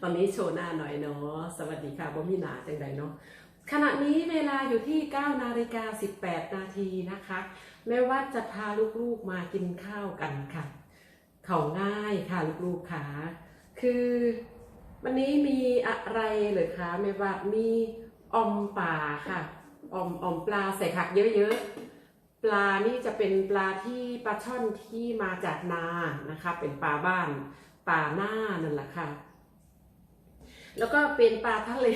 ตอนนี้โชว์หน้าหน่อยเนาะสวัสดีค่ะบ่มีหนาจังใดเนาะขณะนี้เวลาอยู่ที่ 9 นาฬิกา 18 นาทีนะคะ แม่ว่าจะพาลูกๆมากินข้าวกันค่ะเขาง่ายค่ะลูกๆค่ะ คือวันนี้มีอะไรเหรือคะแม่ว่ามีออมป่าค่ะออมออมปลาใส่ผักเยอะๆ ปลานี่จะเป็นปลาที่ปลาช่อนที่มาจากนานะคะ เป็นปลาบ้าน ปลาหน้านั่นแหละค่ะ แล้วก็เป็นปลาทะเล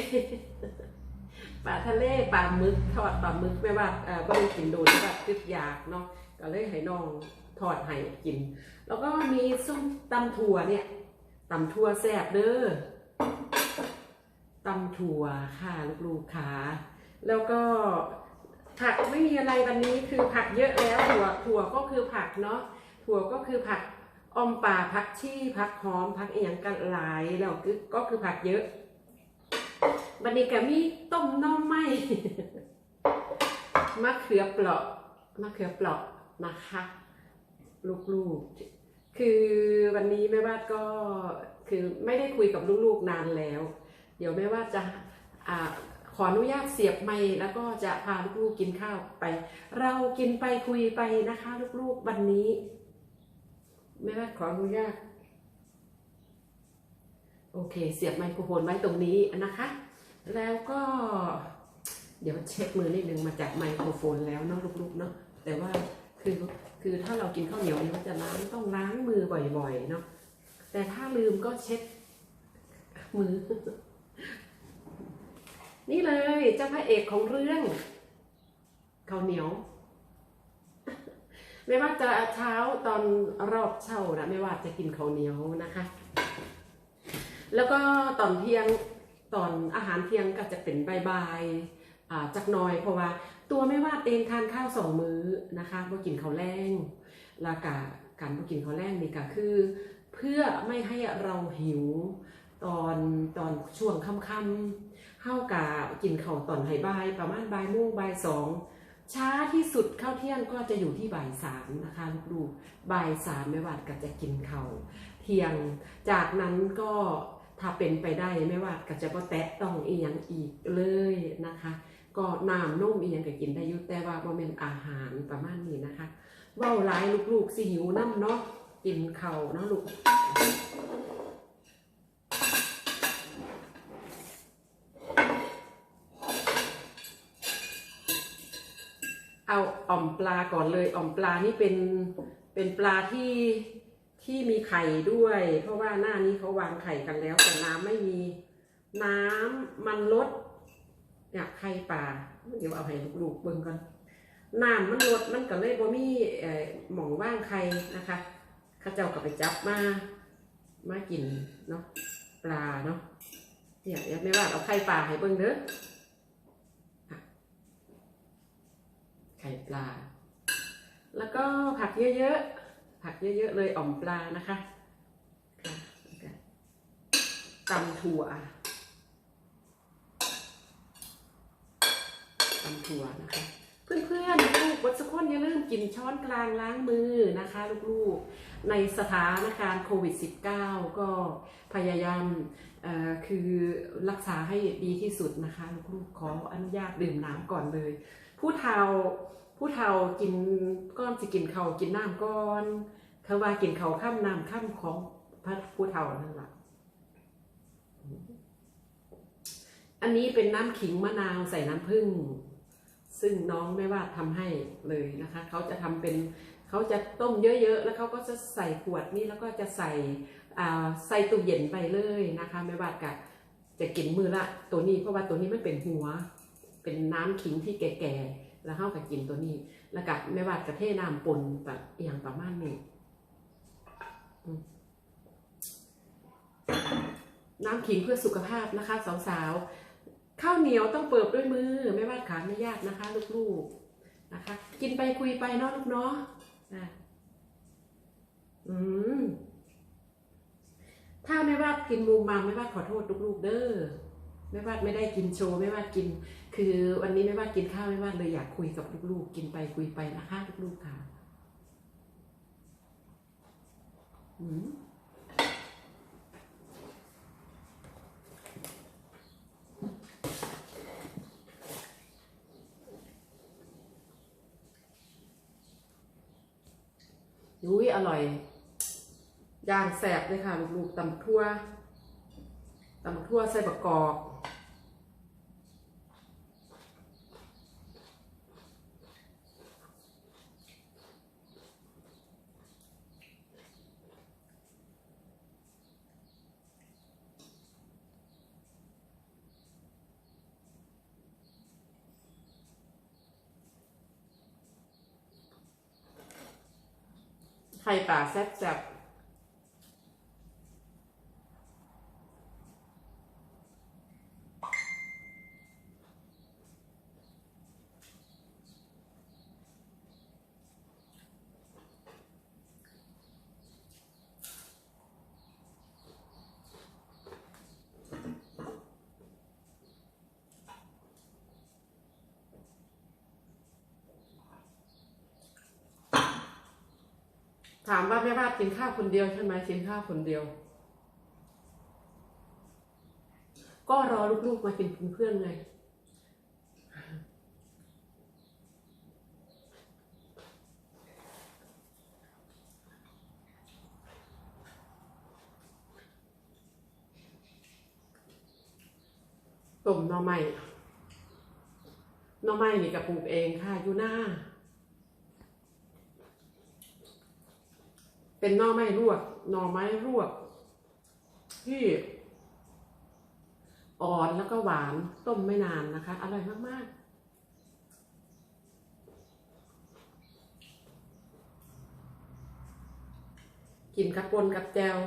ปลาทะเลปลาหมึกทอดปลาหมึกไม่ว่าเอ่อบ่ได้กินโดนแบบตึกอยากเนาะก็เลยให้น้องทอดให้กิน แล้วก็มีส้มตำถั่วเนี่ยตำถั่วแซ่บเด้อตำถั่วค่ะลูกๆค่ะแล้วก็ผักไม่มีอะไรวันนี้คือผักเยอะแล้วถั่วถั่วก็คือผักเนาะถั่วก็คือผัก ออมป่าผักชีผักหอมผักอีหยังกันหลายแล้วก็ก็คือผักเยอะบันนี้ก็มีต้มน้อไม้มะเขือเปราะมะเขือเปราะนะคะลูกๆ คือวันนี้แม่วาดก็คือไม่ได้คุยกับลูกๆนานแล้ว เดี๋ยวแม่วาดจะอาขออนุญาตเสียบไมค์แล้วก็จะพาลูกๆกินข้าวไป เรากินไปคุยไปนะคะ ลูกๆวันนี้ แม่วาดขออนุญาต โอเค เสียบไมโครโฟนไว้ตรงนี้นะคะ แล้วก็ เดี๋ยวเช็คมือนิดนึงมาจากไมโครโฟนแล้วเนาะลูกๆเนาะแต่ว่าคือคือถ้าเรากินข้าวเหนียวนี่ยมันจะล้างต้องล้างมือบ่อยๆเนาะแต่ถ้าลืมก็เช็ดมือ นี่เลยเจ้าพระเอกของเรื่องข้าวเหนียว ไม่ว่าจะเช้าตอนรอบเช้านะไม่ว่าจะกินข้าวเหนียวนะคะ แล้วก็ตอนเที่ยงตอนอาหารเที่ยงก็จะเป็นบายบายๆอ่าจักน้อยเพราะว่าตัวไม่ว่าเองทานข้าวสองมื้อนะคะบ่กินข้าวแรงล้วก็การบ่กินข้าวแรงนี่ก็คือ เพื่อไม่ให้เราหิวตอนตอนช่วงค่ำๆเฮากะกินข้าวตอนบ่ายประมาณบ่ายโมงบ่ายสอง ช้าที่สุดเข้าเที่ยงก็จะอยู่ที่บ่ายสามนะคะลูกๆบ่ายสามไม่ว่าก็จะกินเขาเที่ยง จากนั้นก็ถ้าเป็นไปได้ไม่ว่าก็จะบ่แตะต้องอีหยังอีกเลยนะคะ ก็น้ำนุ่มอีหยังก็กินได้ยู่แต่ว่าบ่แม่นอาหารประมาณนี้นะคะเว้าหลายลูกๆสิหิวน้ำเนาะกินเขาเนาะลูก เอาอ่อมปลาก่อนเลยอ่อมปลานี่เป็นเป็นปลาที่ที่มีไข่ด้วย เพราะว่าหน้านี้เขาวางไข่กันแล้วแต่น้ำไม่มีน้ำมันลดเนี่ยไข่ปลาเดี๋ยวเอาให้ลูกๆเบิ่งก่อนน้ำมันลดมันก็เลยบ่มีเออหม่องว่างไข่นะคะข้าเจ้าก็ไปจับมามากินเนาะปลาเนาะเนี่ยอยากไม่ว่าเอาไข่ปลาให้เบิ่งเด้อ ไข่ปลา แล้วก็ผักเยอะๆ ผักเยอะๆ เลยอ่อมปลานะคะตำถั่วตำถั่วนะคะ เพื่อนๆ ลูกวัดสกุลอย่าลืมกินช้อนกลางล้างมือนะคะ ลูกๆ ในสถานการณ์โควิด -19 ก็พยายามคือรักษาให้ดีที่สุดนะคะ ลูกๆ ขออนุญาตดื่มน้ำก่อนเลย ผู้เฒ่าผู้เฒ่ากินก้อนสิกินเขากินน้ำก้อนเขาว่ากินเขาข้ามน้ำข้ามของพระผู้เฒ่านั่นแหละอันนี้เป็นน้ำขิงมะนาวใส่น้ำผึ้งซึ่งน้องไม่ว่าทำให้เลยนะคะ เขาจะทำเป็นเขาจะต้มเยอะๆ แล้วเขาก็จะใส่ขวดนี้แล้วก็จะใส่ใส่ตู้เย็นไปเลยนะคะ ไม่ว่ากะจะกินมือละตัวนี้เพราะว่าตัวนี้ไมันเป็นหัว เป็นน้ำขิงที่แก่ๆแล้วเข้ากับกินตัวนี้ แล้วกับไม่ว่ากระเทน้ำปนแบบอย่างประมาณนี้น้ำขิงเพื่อสุขภาพนะคะ สาวๆ ข้าวเหนียวต้องเปิดด้วยมือ ไม่ว่าขาไม่ยากนะคะ ลูกๆนะคะ กินไปคุยไปเนาะลูกเนาะอืมถ้าไม่ว่ากินมูมัมไม่ว่าขอโทษลูกๆเด้อ ไม่ว่าไม่ได้กินโชว์ไม่ว่ากิน คือวันนี้ไม่ว่ากินข้าวไม่ว่าเลยอยากคุยกับลูกๆ กินไปคุยไปนะคะลูกๆค่ะอืมอุ้ยอร่อยย่างแสบเลยค่ะ ลูกๆตำทั่วตำทั่วใส่ประกอบ ไข่ป่าแซ่บ ถามว่าแม่บ้านกินข้าวคนเดียวใช่ไหมกินข้าวคนเดียว ก็รอลูกๆมากินเพื่อนไงต้มหน่อไม้หน่อไม้นี่กับปลูกเองค่ะอยู่หน้า เป็นหน่อไม้รวกหน่อไม้รวก ที่อ่อนแล้วก็หวานต้มไม่นานนะคะ อร่อยมาก ๆกินกับปนกับแจว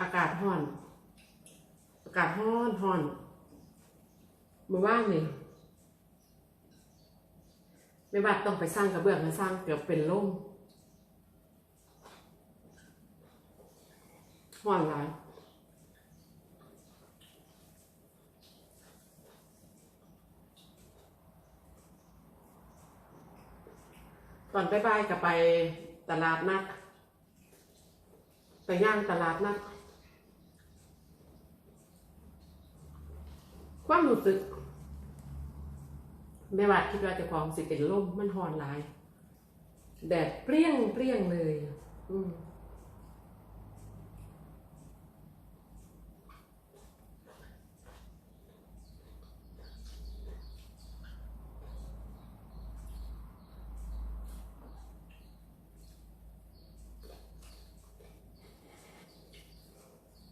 อากาศร้อน อากาศร้อนร้อนเมื่อว่างนี่ไม่ ว่าต้องไปสร้างกระเบื้องมาสร้างเกือบเป็นล่มร้อนหลายตอนบ่ายๆก็ไปตลาดนัดไปย่างตลาดนัดความรู้สึก แม่วัดคิดว่าจะของสิเป็นลมมันหอนหลาย แดดเปรี้ยงเปรี้ยงเลย อืม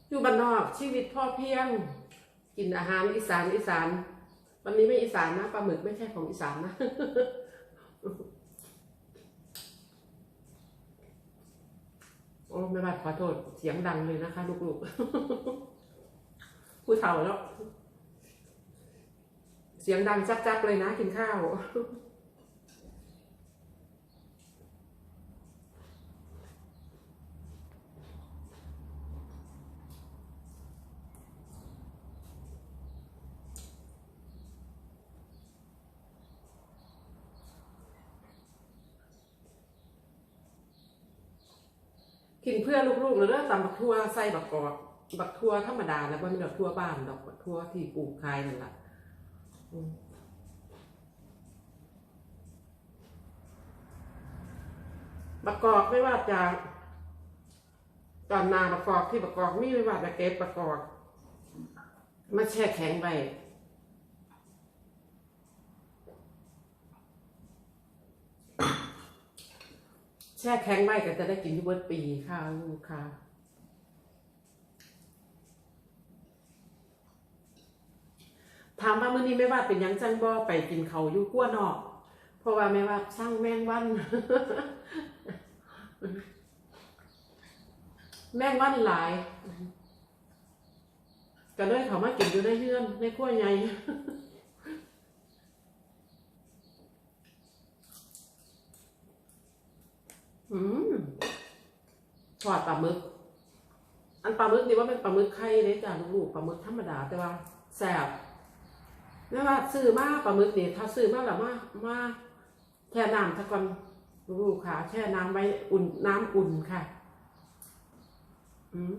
อยู่บ้านนอกชีวิตพ่อเพียง กินอาหารอีสานอีสาน วันนี้ไม่อีสานนะปลาหมึกไม่ใช่ของอีสานนะโอ้ไม่บาดขอโทษเสียงดังเลยนะคะ ลูกๆ ผู้เฒ่าแล้ว เสียงดังจักๆเลยนะกินข้าว กินเพื่อลูกๆแล้วเด้อตำบักทั่วใส่บักกอกบักทั่วธรรมดาแล้วมันบักทั่วบ้านดอกบักทั่วที่ปลูกขายนั่นแหละบักกอกไม่ว่าจะตอนนาบักกอกที่บักกอกมีไม่ว่าจะเก็บบักกอกมาแช่แข็งไป แช่แข็งไว้ก็จะได้กินทุกเบิดปีค่ะลูกค่ะถามว่ามื้อนี้ไม่ว่าเป็นยังจังบ่ไปกินเขาอยู่กั้วนอก เพราะว่าไม่ว่าช่างแมงวัน แมงวันหลาย ก็เลยเขามากินอยู่ในเฮือนในครัวใหญ่ อืมท อดปลาหมึก อันปลาหมึกนี่ว่าเป็นปลาหมึกไข่เลยจ้ะลูกๆปลาหมึกธรรมดาแต่ว่าแซ่บไม่ว่าซื้อมาปลาหมึกนี่ถ้าซื้อมาแล้วมามาแช่น้ำสักก่อนลูกๆค่ะ แช่น้ำไว้อุ่นน้ำอุ่นค่ะ อืม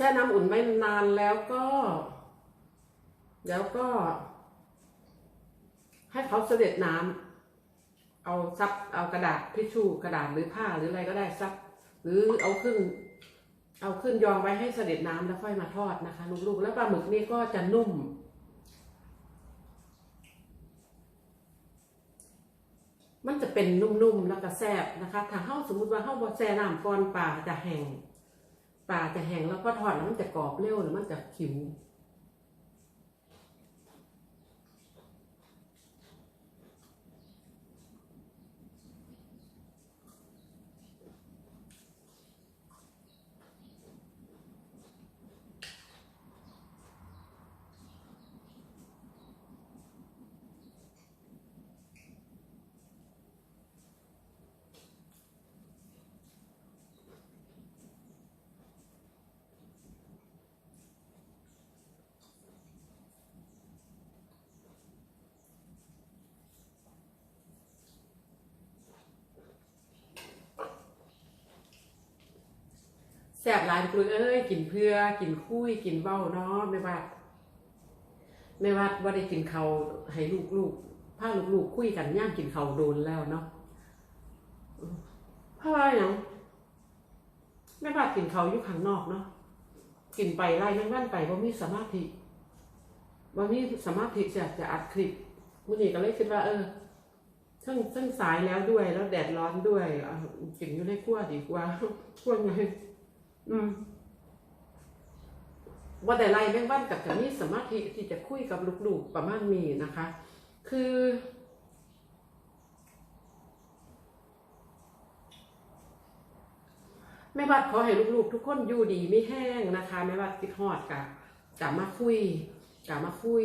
ช่น้ำอุ่นไว้นานแล้วก็ แล้วก็ ให้เขาเสด็จน้ำเอาซับเอากระดาษทิชชู่กระดาษหรือผ้าหรืออะไรก็ได้ซับหรือเอาขึ้น เอาขึ้นยองไว้ให้เสด็จน้ำแล้วค่อยมาทอดนะคะลูกๆแล้วปลาหมึกนี่ก็จะนุ่ม มันจะเป็นนุ่มๆแล้วก็แซ่บนะคะ ถ้าเฮาสมมติว่าเฮาบ่แช่น้ำก่อนปลาจะแห้ง ปลาจะแห้งแล้วพอทอดแล้วมันจะกรอบเร็วหรือมันจะขิว แซ่บหลายปลุยเอ้ยกินเพื่อกินคุยกินเบ้าเนาะไม่ว่าไม่ว่าว่าได้กินเขาให้ลูกๆพาลูกๆคุยกันย่างกินเขาโดนแล้วเนาะเพราะว่าอย่างไม่ว่ากินเขาอยู่ข้างนอกเนาะกินไปไล่แม่งวันไปว่ามีสมาธิว่ามีสมาธิจะจะอัดคลิปมื่อนี้ก็เลยคิดว่า เออซึ่งซึ่งสายแล้วด้วยแล้วแดดร้อนด้วยเกินอยู่ในครัวดีกว่าครัวไง อืมว่าแต่ไรแม่งบ้านกับจะมีสมาธิที่จะคุยกับลูกๆประมาณนี้นะคะ คือ แม่บัดขอให้ลูกๆ ทุกคนอยู่ดีไม่แห้งนะคะ แม่บัดคิดฮอดกับกลับมาคุยกลับมาคุย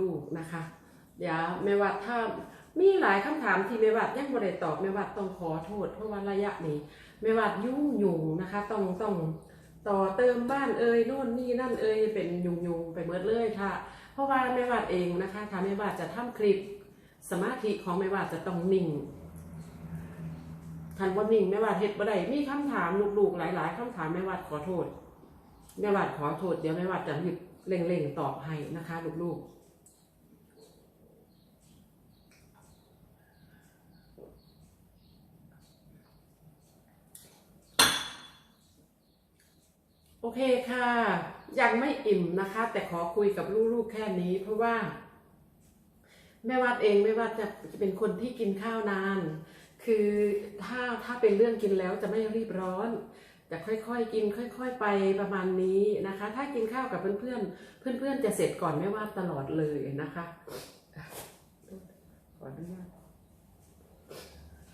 ลูกๆนะคะ เดี๋ยวแม่วัดถ้ามีหลายคำถามที่แม่วัดยังบ่ได้ตอบแม่วัดต้องขอโทษ เพราะว่าระยะนี้ ไม่ว่ายุ่งยุงนะคะ ต้องต้องต่อเติมบ้านเอ่ยโน่นนี่นั่นเอ่ยเป็นยุ่งยุงไปเบิดเลยค่ะ เพราะว่าแม่วาดเองนะคะถ้าแม่วาดจะทำคลิปสมาธิของแม่วาดจะต้องนิ่งทันว่านิ่งแม่วาดเฮ็ดบ่ได้มีคำถามลูกๆหลาย ๆคำถามแม่วาดขอโทษแม่วาดขอโทษเดี๋ยวแม่วาดจะรีบเร่งๆตอบให้นะคะลูกๆ โอเคค่ะ ยังไม่อิ่มนะคะ แต่ขอคุยกับลูกๆแค่นี้ เพราะว่า แม่วัดเองไม่ว่าจะจะเป็นคนที่กินข้าวนาน คือถ้าถ้าเป็นเรื่องกินแล้วจะไม่รีบร้อนจะค่อยๆ กินค่อย ๆ ไปประมาณนี้นะคะ ถ้ากินข้าวกับเพื่อนๆเพื่อนๆจะเสร็จก่อนไม่ว่าตลอดเลยนะคะขออนุญาต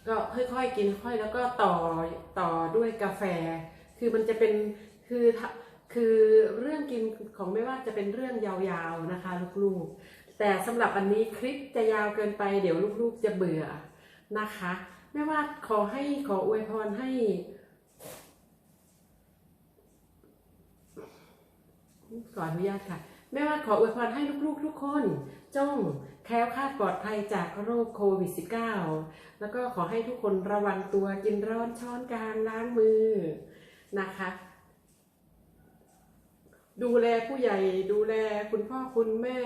ก็ค่อยๆ กินค่อยแล้วก็ต่อต่อด้วยกาแฟ คือมันจะเป็น คือคือเรื่องกินของไม่ว่าจะเป็นเรื่องยาวๆนะคะ ลูกๆ แต่สำหรับอันนี้คลิปจะยาวเกินไป เดี๋ยวลูกๆจะเบื่อนะคะ ไม่ว่าขอให้ขออวยพรให้ ขออนุญาตค่ะแม่ว่าขออวยพรให้ลูกๆ ทุกคนจงแคล้วคลาดปลอดภัยจากโรคโควิด -19 แล้วก็ขอให้ทุกคนระวังตัวกินร้อนช้อนกลางล้างมือนะคะ ดูแลผู้ใหญ่ ดูแลคุณพ่อคุณแม่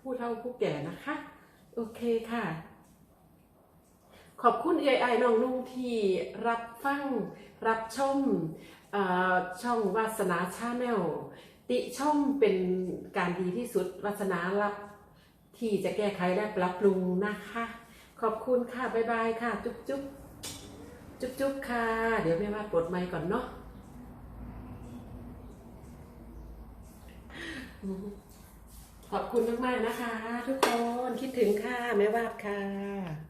ผู้เฒ่าผู้แก่นะคะ โอเคค่ะ ขอบคุณเอไอน้องนุ่งที่รับฟัง รับชมช่องวาสนาชาแนลติชมเป็นการดีที่สุดวาสนารับ ที่จะแก้ไขและปรับปรุงนะคะ ขอบคุณค่ะ บ๊ายบายค่ะ จุ๊บจุ๊บจุ๊บจุ๊บค่ะ เดี๋ยวแม่ว่าปลดไมค์ก่อนเนาะ ขอบคุณมากๆนะคะ ทุกคนคิดถึงค่ะแม่วาดค่ะ